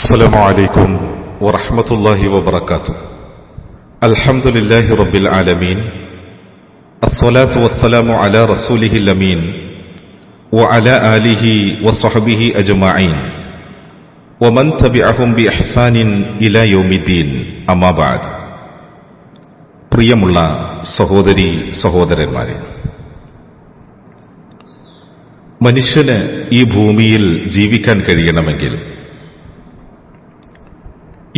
السلام عليكم ورحمة الله وبركاته الحمد لله رب العالمين الصلاة والسلام على رسوله الأمين وعلى آله وصحبه أجمعين ومن تبعهم بإحسان إلى يوم الدين أما بعد പ്രിയമുള്ള സഹോദരി സഹോദരന്മാരെ മനുഷ്യന് ഈ ഭൂമിയിൽ ജീവിക്കാൻ കഴിയണമെങ്കിൽ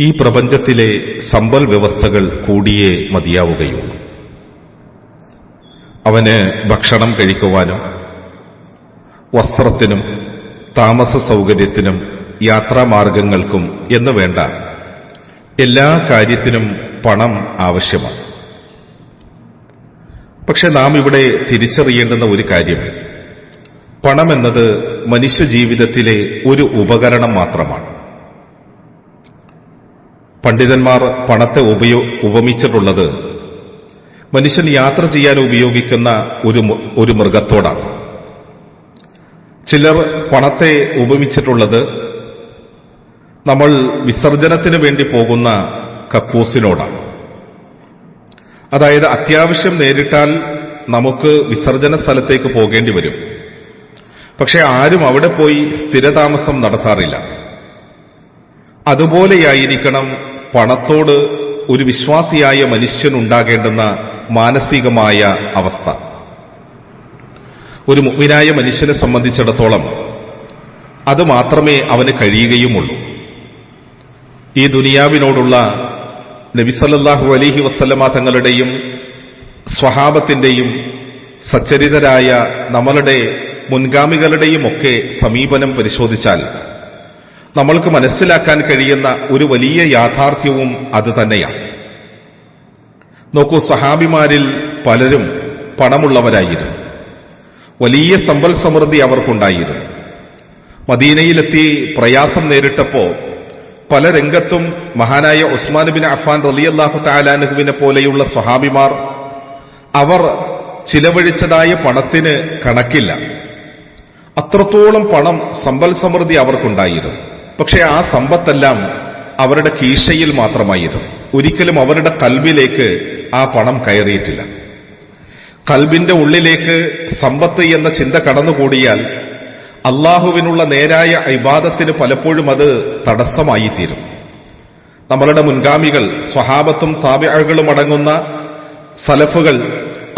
ഈ പ്രപഞ്ചത്തിലെ സമ്പൽ വ്യവസ്ഥകൾ കൂടിയേ മതിയാവുകയുള്ളൂ. അവന് ഭക്ഷണം കഴിക്കുവാനും വസ്ത്രത്തിനും താമസ സൗകര്യത്തിനും യാത്രാമാർഗങ്ങൾക്കും എന്ന് വേണ്ട എല്ലാ കാര്യത്തിനും പണം ആവശ്യമാണ്. പക്ഷെ നാം ഇവിടെ തിരിച്ചറിയേണ്ടുന്ന ഒരു കാര്യം പണമെന്നത് മനുഷ്യജീവിതത്തിലെ ഒരു ഉപകരണം മാത്രമാണ്. പണ്ഡിതന്മാർ പണത്തെ ഉപയോ ഉപമിച്ചിട്ടുള്ളത്. മനുഷ്യൻ യാത്ര ചെയ്യാൻ ഉപയോഗിക്കുന്ന ഒരു ഒരു മൃഗത്തോടാണ്. ചിലർ പണത്തെ ഉപമിച്ചിട്ടുള്ളത് നമ്മൾ വിസർജനത്തിന് വേണ്ടി പോകുന്ന കക്കൂസിനോടാണ്. അതായത് അത്യാവശ്യം നേരിട്ടാൽ നമുക്ക് വിസർജന സ്ഥലത്തേക്ക് പോകേണ്ടി വരും. പക്ഷെ ആരും അവിടെ പോയി സ്ഥിരതാമസം നടത്താറില്ല. അതുപോലെയായിരിക്കണം പണത്തോട് ഒരു വിശ്വാസിയായ മനുഷ്യനുണ്ടാകേണ്ടുന്ന മാനസികമായ അവസ്ഥ. ഒരു മുഗ്മിനായ മനുഷ്യനെ സംബന്ധിച്ചിടത്തോളം അത് മാത്രമേ അവന് കഴിയുകയുമുള്ളൂ. ഈ ദുനിയാവിനോടുള്ള നബിസല്ലാഹു അലിഹി വസ്ലമ തങ്ങളുടെയും സ്വഹാബത്തിന്റെയും സച്ചരിതരായ നമ്മളുടെ മുൻഗാമികളുടെയും ഒക്കെ സമീപനം പരിശോധിച്ചാൽ നമ്മൾക്ക് മനസ്സിലാക്കാൻ കഴിയുന്ന ഒരു വലിയ യാഥാർത്ഥ്യവും അത് തന്നെയാണ്. നോക്കൂ സഹാബിമാരിൽ പലരും പണമുള്ളവരായിരുന്നു. വലിയ സമ്പൽ സമൃദ്ധി അവർക്കുണ്ടായിരുന്നു. മദീനയിലെത്തി പ്രയാസം നേരിട്ടപ്പോ പല രംഗത്തും മഹാനായ ഉസ്മാൻ ബിൻ അഫാൻ റലിയല്ലാഹു താലാനുഹുവിനെ പോലെയുള്ള സ്വഹാബിമാർ അവർ ചിലവഴിച്ചതായ പണത്തിന് കണക്കില്ല. അത്രത്തോളം പണം സമ്പൽ സമൃദ്ധി അവർക്കുണ്ടായിരുന്നു. പക്ഷെ ആ സമ്പത്തെല്ലാം അവരുടെ കീശയിൽ മാത്രമായിരുന്നു. ഒരിക്കലും അവരുടെ കൽബിലേക്ക് ആ പണം കയറിയിട്ടില്ല. കൽബിന്റെ ഉള്ളിലേക്ക് സമ്പത്ത് എന്ന ചിന്ത കടന്നുകൂടിയാൽ അള്ളാഹുവിനുള്ള നേരായ ഇബാദത്തിന് പലപ്പോഴും അത് തടസ്സമായി തീരും നമ്മളുടെ മുൻഗാമികൾ സ്വഹാബത്തും താബിഅകളും അടങ്ങുന്ന സലഫുകൾ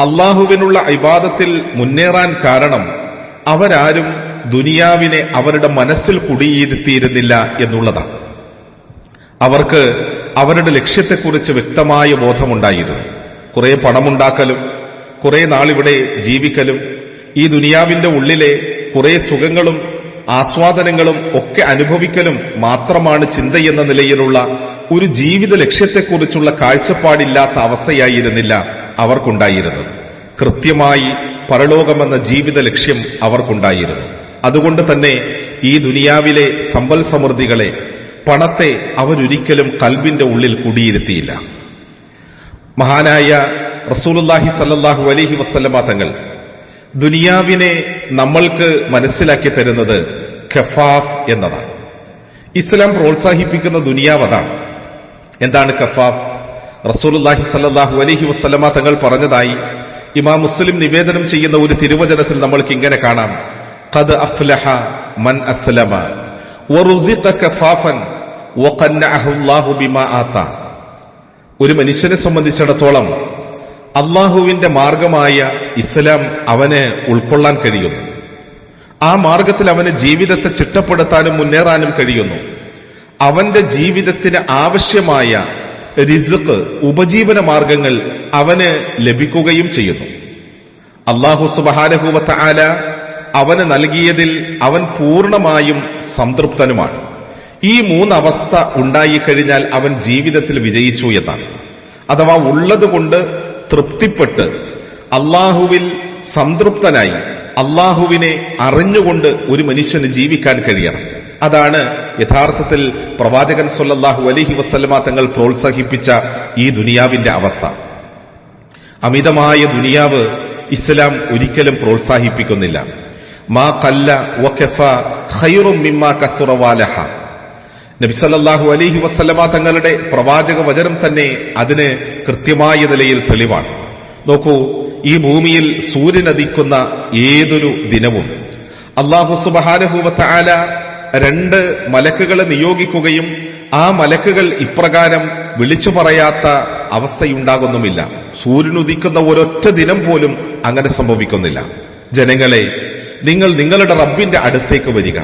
അള്ളാഹുവിനുള്ള ഇബാദത്തിൽ മുന്നേറാൻ കാരണം അവരാരും ദുനിയാവിനെ അവരുടെ മനസ്സിൽ കുടിയിരുത്തിയിരുന്നില്ല എന്നുള്ളതാണ്. അവർക്ക് അവരുടെ ലക്ഷ്യത്തെക്കുറിച്ച് വ്യക്തമായ ബോധമുണ്ടായിരുന്നു. കുറെ പണമുണ്ടാക്കലും കുറെ നാളിവിടെ ജീവിക്കലും ഈ ദുനിയാവിന്റെ ഉള്ളിലെ കുറെ സുഖങ്ങളും ആസ്വാദനങ്ങളും ഒക്കെ അനുഭവിക്കലും മാത്രമാണ് ചിന്തയെന്ന നിലയിലുള്ള ഒരു ജീവിത ലക്ഷ്യത്തെക്കുറിച്ചുള്ള കാഴ്ചപ്പാടില്ലാത്ത അവസ്ഥയായിരുന്നില്ല അവർക്കുണ്ടായിരുന്നത്. കൃത്യമായി പരലോകമെന്ന ജീവിത ലക്ഷ്യം അവർക്കുണ്ടായിരുന്നു. അതുകൊണ്ട് തന്നെ ഈ ദുനിയാവിലെ സമ്പൽ സമൃദ്ധികളെ പണത്തെ അവരൊരിക്കലും കൽബിന്റെ ഉള്ളിൽ കുടിയിരുത്തിയില്ല. മഹാനായ റസൂലുല്ലാഹി സല്ലാഹു അലഹി വസല്ലമ തങ്ങൾ ദുനിയാവിനെ നമ്മൾക്ക് മനസ്സിലാക്കി തരുന്നത് ഖഫാഫ് എന്നതാണ്. ഇസ്ലാം പ്രോത്സാഹിപ്പിക്കുന്ന ദുനിയാവ് അതാണ്. എന്താണ് ഖഫാഫ് റസൂലുല്ലാഹി സല്ലാഹു അലഹി വസല്ലമ തങ്ങൾ പറഞ്ഞതായി ഇമാം മുസ്ലിം നിവേദനം ചെയ്യുന്ന ഒരു തിരുവചനത്തിൽ നമ്മൾക്ക് ഇങ്ങനെ കാണാം. ഖദ് أفلح من أسلم. ورزق كفافا وقنعه الله بما آتا ഒരു മനുഷ്യനെ സംബന്ധിച്ചിടത്തോളം അള്ളാഹുവിന്റെ മാർഗമായ ഇസ്ലാം അവന് ഉൾക്കൊള്ളാൻ കഴിയുന്നു. ആ മാർഗത്തിൽ അവന് ജീവിതത്തെ ചിട്ടപ്പെടുത്താനും മുന്നേറാനും കഴിയുന്നു. അവന്റെ ജീവിതത്തിന് ആവശ്യമായ റിസുക്ക് ഉപജീവന മാർഗങ്ങൾ അവന് ലഭിക്കുകയും ചെയ്യുന്നു. അള്ളാഹു സുബഹാനഹൂവത്ത ആല അവന് നൽകിയതിൽ അവൻ പൂർണമായും സംതൃപ്തനുമാണ്. ഈ മൂന്നവസ്ഥ ഉണ്ടായിക്കഴിഞ്ഞാൽ അവൻ ജീവിതത്തിൽ വിജയിച്ചു എന്നാണ്. അഥവാ ഉള്ളതുകൊണ്ട് തൃപ്തിപ്പെട്ട് അള്ളാഹുവിൽ സംതൃപ്തനായി അള്ളാഹുവിനെ അറിഞ്ഞുകൊണ്ട് ഒരു മനുഷ്യന് ജീവിക്കാൻ കഴിയണം. അതാണ് യഥാർത്ഥത്തിൽ പ്രവാചകൻ സൊല്ലാഹു അലഹി വസല്ലമ തങ്ങൾ പ്രോത്സാഹിപ്പിച്ച ഈ ദുനിയാവിന്റെ അവസ്ഥ. അമിതമായ ദുനിയാവ് ഇസ്ലാം ഒരിക്കലും പ്രോത്സാഹിപ്പിക്കുന്നില്ല. മാ കല്ല നബിസല്ലാഹു അലഹി വസ്ലമ തങ്ങളുടെ പ്രവാചക വചനം തന്നെ അതിന് കൃത്യമായ നിലയിൽ തെളിവാണ്. നോക്കൂ ഈ ഭൂമിയിൽ സൂര്യനദിക്കുന്ന ഏതൊരു ദിനവും അള്ളാഹു സുബഹാനഹൂവത്താല രണ്ട് മലക്കുകളെ നിയോഗിക്കുകയും ആ മലക്കുകൾ ഇപ്രകാരം വിളിച്ചു പറയാത്ത അവസ്ഥയുണ്ടാകുന്നുമില്ല. സൂര്യനുദിക്കുന്ന ഒരൊറ്റ ദിനം പോലും അങ്ങനെ സംഭവിക്കുന്നില്ല. ജനങ്ങളെ നിങ്ങൾ നിങ്ങളുടെ റബ്ബിന്റെ അടുത്തേക്ക് വരിക.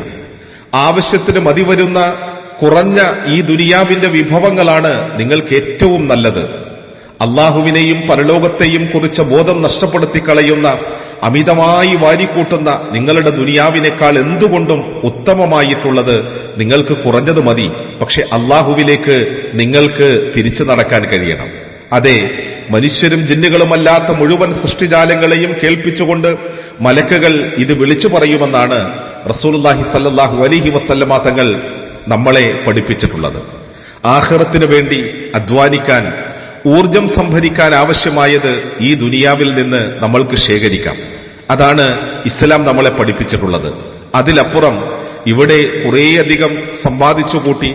ആവശ്യത്തിന് മതി വരുന്ന കുറഞ്ഞ ഈ ദുനിയാവിന്റെ വിഭവങ്ങളാണ് നിങ്ങൾക്ക് ഏറ്റവും നല്ലത്. അള്ളാഹുവിനെയും പരലോകത്തെയും കുറിച്ച ബോധം നഷ്ടപ്പെടുത്തി കളയുന്ന അമിതമായി വാരിക്കൂട്ടുന്ന നിങ്ങളുടെ ദുനിയാവിനേക്കാൾ എന്തുകൊണ്ടും ഉത്തമമായിട്ടുള്ളത് നിങ്ങൾക്ക് കുറഞ്ഞത് മതി. പക്ഷെ അള്ളാഹുവിലേക്ക് നിങ്ങൾക്ക് തിരിച്ചു നടക്കാൻ കഴിയണം. അതെ മനുഷ്യരും ജിന്നുകളുമല്ലാത്ത മുഴുവൻ സൃഷ്ടിജാലങ്ങളെയും കേൾപ്പിച്ചുകൊണ്ട് മലക്കുകൾ ഇത് വിളിച്ചു പറയുമെന്നാണ് റസൂലുല്ലാഹി സല്ലാഹു അലിഹി വസല്ലമ തങ്ങൾ നമ്മളെ പഠിപ്പിച്ചിട്ടുള്ളത്. ആഹ്റത്തിനു വേണ്ടി അധ്വാനിക്കാൻ ഊർജം സംഭരിക്കാൻ ആവശ്യമായത് ഈ ദുനിയാവിൽ നിന്ന് നമ്മൾക്ക് ശേഖരിക്കാം. അതാണ് ഇസ്ലാം നമ്മളെ പഠിപ്പിച്ചിട്ടുള്ളത്. അതിലപ്പുറം ഇവിടെ കുറേയധികം സമ്പാദിച്ചു കൂട്ടി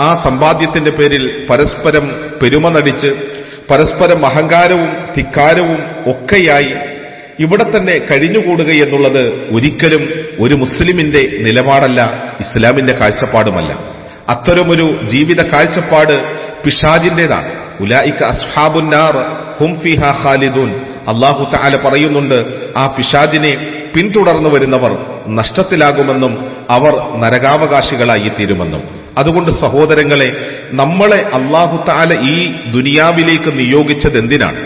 ആ സമ്പാദ്യത്തിന്റെ പേരിൽ പരസ്പരം പെരുമ നടിച്ച് പരസ്പരം അഹങ്കാരവും ധിക്കാരവും ഒക്കെയായി ഇവിടെ തന്നെ കഴിഞ്ഞുകൂടുക എന്നുള്ളത് ഒരിക്കലും ഒരു മുസ്ലിമിന്റെ നിലപാടല്ല ഇസ്ലാമിന്റെ കാഴ്ചപ്പാടുമല്ല. അത്തരമൊരു ജീവിത കാഴ്ചപ്പാട് പിഷാജിന്റേതാണ് അസ്ഹാബുന്നാർ അള്ളാഹു താല പറയുന്നുണ്ട് ആ പിശാജിനെ പിന്തുടർന്നു വരുന്നവർ നഷ്ടത്തിലാകുമെന്നും അവർ നരകാവകാശികളായി തീരുമെന്നും അതുകൊണ്ട് സഹോദരങ്ങളെ നമ്മളെ അള്ളാഹു താല ഈ ദുനിയാവിലേക്ക് നിയോഗിച്ചത് എന്തിനാണ്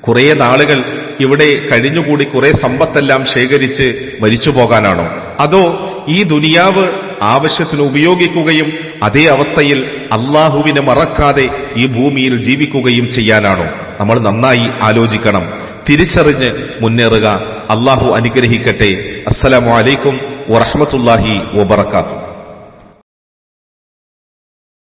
കുറെ നാളുകൾ ഇവിടെ കഴിഞ്ഞുകൂടി കുറെ സമ്പത്തെല്ലാം ശേഖരിച്ച് മരിച്ചു പോകാനാണോ? അതോ ഈ ദുനിയാവ് ആവശ്യത്തിന് ഉപയോഗിക്കുകയും അതേ അവസ്ഥയിൽ അള്ളാഹുവിനെ മറക്കാതെ ഈ ഭൂമിയിൽ ജീവിക്കുകയും ചെയ്യാനാണോ? നമ്മൾ നന്നായി ആലോചിക്കണം. തിരിച്ചറിഞ്ഞ് മുന്നേറുക. അള്ളാഹു അനുഗ്രഹിക്കട്ടെ. അസ്സലാമു അലൈക്കും വറഹമത്തുല്ലാഹി വബർക്കാത്തു